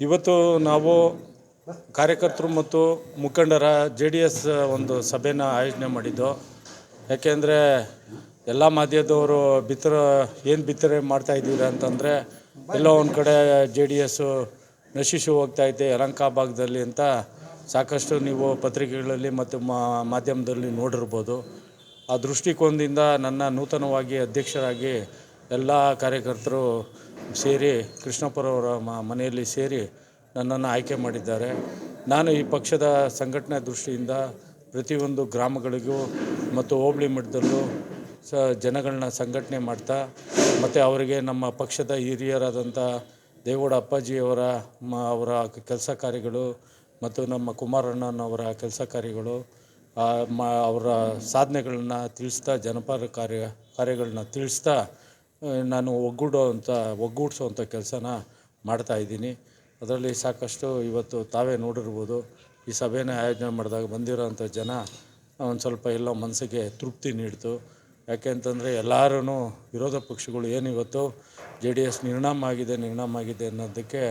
ಇವತ್ತು ನಾವು ಕಾರ್ಯಕರ್ತರು ಮತ್ತು ಮುಖಂಡರ ಜೆ ಡಿ ಎಸ್ ಒಂದು ಸಭೆನ ಆಯೋಜನೆ ಮಾಡಿದ್ದು. ಯಾಕೆಂದರೆ ಎಲ್ಲ ಮಾಧ್ಯಮದವರು ಬಿತ್ತರ, ಏನು ಬಿತ್ತರೆ ಮಾಡ್ತಾ ಇದ್ದೀರಾ ಅಂತಂದರೆ, ಎಲ್ಲೋ ಒಂದು ಕಡೆ ಜೆ ಡಿ ಎಸ್ಸು ನಶಿಸಿ ಹೋಗ್ತಾ ಯಲಂಕಾ ಭಾಗದಲ್ಲಿ ಅಂತ ಸಾಕಷ್ಟು ನೀವು ಪತ್ರಿಕೆಗಳಲ್ಲಿ ಮತ್ತು ಮಾಧ್ಯಮದಲ್ಲಿ ನೋಡಿರ್ಬೋದು. ಆ ದೃಷ್ಟಿಕೋನದಿಂದ ನನ್ನ ನೂತನವಾಗಿ ಅಧ್ಯಕ್ಷರಾಗಿ ಎಲ್ಲ ಕಾರ್ಯಕರ್ತರು ಸೇರಿ ಕೃಷ್ಣಪ್ಪರವರ ಮನೆಯಲ್ಲಿ ಸೇರಿ ನನ್ನನ್ನು ಆಯ್ಕೆ ಮಾಡಿದ್ದಾರೆ. ನಾನು ಈ ಪಕ್ಷದ ಸಂಘಟನೆ ದೃಷ್ಟಿಯಿಂದ ಪ್ರತಿಯೊಂದು ಗ್ರಾಮಗಳಿಗೂ ಮತ್ತು ಹೋಬಳಿ ಮಟ್ಟದಲ್ಲೂ ಸ, ಜನಗಳನ್ನ ಸಂಘಟನೆ ಮಾಡ್ತಾ, ಮತ್ತು ಅವರಿಗೆ ನಮ್ಮ ಪಕ್ಷದ ಹಿರಿಯರಾದಂಥ ದೇವೇಗೌಡ ಅಪ್ಪಾಜಿಯವರ ಮ, ಅವರ ಕೆಲಸ ಕಾರ್ಯಗಳು ಮತ್ತು ನಮ್ಮ ಕುಮಾರಣ್ಣನವರ ಕೆಲಸ ಕಾರ್ಯಗಳು ಮ, ಅವರ ಸಾಧನೆಗಳನ್ನ ತಿಳಿಸ್ತಾ, ಜನಪರ ಕಾರ್ಯ, ಕಾರ್ಯಗಳನ್ನ ತಿಳಿಸ್ತಾ ನಾನು ಒಗ್ಗೂಡಿಸೋ ಒಗ್ಗೂಡಿಸುವಂಥ ಕೆಲಸನ ಮಾಡ್ತಾಯಿದ್ದೀನಿ ಅದರಲ್ಲಿ ಸಾಕಷ್ಟು ಇವತ್ತು ತಾವೇ ನೋಡಿರ್ಬೋದು, ಈ ಸಭೆನ ಆಯೋಜನೆ ಮಾಡಿದಾಗ ಬಂದಿರೋಂಥ ಜನ ಒಂದು ಸ್ವಲ್ಪ ಎಲ್ಲ ಮನಸ್ಸಿಗೆ ತೃಪ್ತಿ ನೀಡಿತು. ಯಾಕೆ ಅಂತಂದರೆ ಎಲ್ಲರೂ ವಿರೋಧ ಪಕ್ಷಗಳು ಏನು ಇವತ್ತು ಜೆ ಡಿ ಎಸ್ ನಿರ್ಣಾಮ ಆಗಿದೆ ನಿರ್ಣಾಮ ಆಗಿದೆ ಅನ್ನೋದಕ್ಕೆ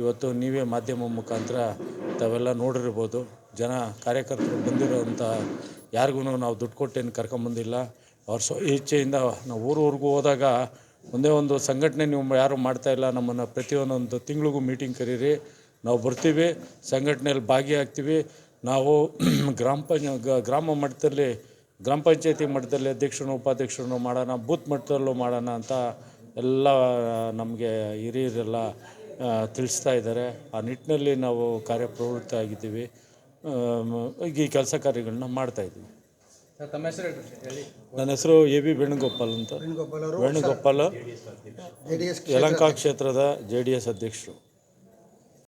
ಇವತ್ತು ನೀವೇ ಮಾಧ್ಯಮ ಮುಖಾಂತರ ತಾವೆಲ್ಲ ನೋಡಿರ್ಬೋದು. ಜನ ಕಾರ್ಯಕರ್ತರು ಬಂದಿರೋಂಥ ಯಾರಿಗೂ ನಾವು ದುಡ್ಡು ಕೊಟ್ಟೇನು ಕರ್ಕೊಂಬಂದಿಲ್ಲ. ಅವ್ರ ಸ್ವ ಇಚ್ಛೆಯಿಂದ ನಾವು ಊರೂರಿಗೂ ಹೋದಾಗ ಒಂದೇ ಒಂದು ಸಂಘಟನೆ ನೀವು ಯಾರು ಮಾಡ್ತಾಯಿಲ್ಲ ನಮ್ಮನ್ನು ಪ್ರತಿಯೊಂದೊಂದು ತಿಂಗಳಿಗೂ ಮೀಟಿಂಗ್ ಕರೀರಿ. ನಾವು ಬರ್ತೀವಿ, ಸಂಘಟನೆಯಲ್ಲಿ ಭಾಗಿಯಾಗ್ತೀವಿ. ನಾವು ಗ್ರಾಮ ಪಂಚ, ಗ್ರಾಮ ಮಟ್ಟದಲ್ಲಿ, ಗ್ರಾಮ ಪಂಚಾಯತಿ ಮಟ್ಟದಲ್ಲಿ ಅಧ್ಯಕ್ಷರನ್ನು, ಉಪಾಧ್ಯಕ್ಷರನ್ನು ಮಾಡೋಣ, ಬೂತ್ ಮಟ್ಟದಲ್ಲೂ ಮಾಡೋಣ ಅಂತ ಎಲ್ಲ ನಮಗೆ ಹಿರಿಯರೆಲ್ಲ ತಿಳಿಸ್ತಾ ಇದ್ದಾರೆ. ಆ ನಿಟ್ಟಿನಲ್ಲಿ ನಾವು ಕಾರ್ಯಪ್ರವೃತ್ತ ಆಗಿದ್ದೀವಿ ಈ ಕೆಲಸ ಕಾರ್ಯಗಳನ್ನ ಮಾಡ್ತಾಯಿದ್ದೀವಿ ನನ್ನ ಹೆಸರು ಎ ಬಿ ವೇಣುಗೋಪಾಲ್ ಅಂತ. ವೇಣುಗೋಪಾಲ್ ಡಿ ಕ್ಷೇತ್ರದ ಜೆ ಡಿ ಎಸ್ ಅಧ್ಯಕ್ಷರು.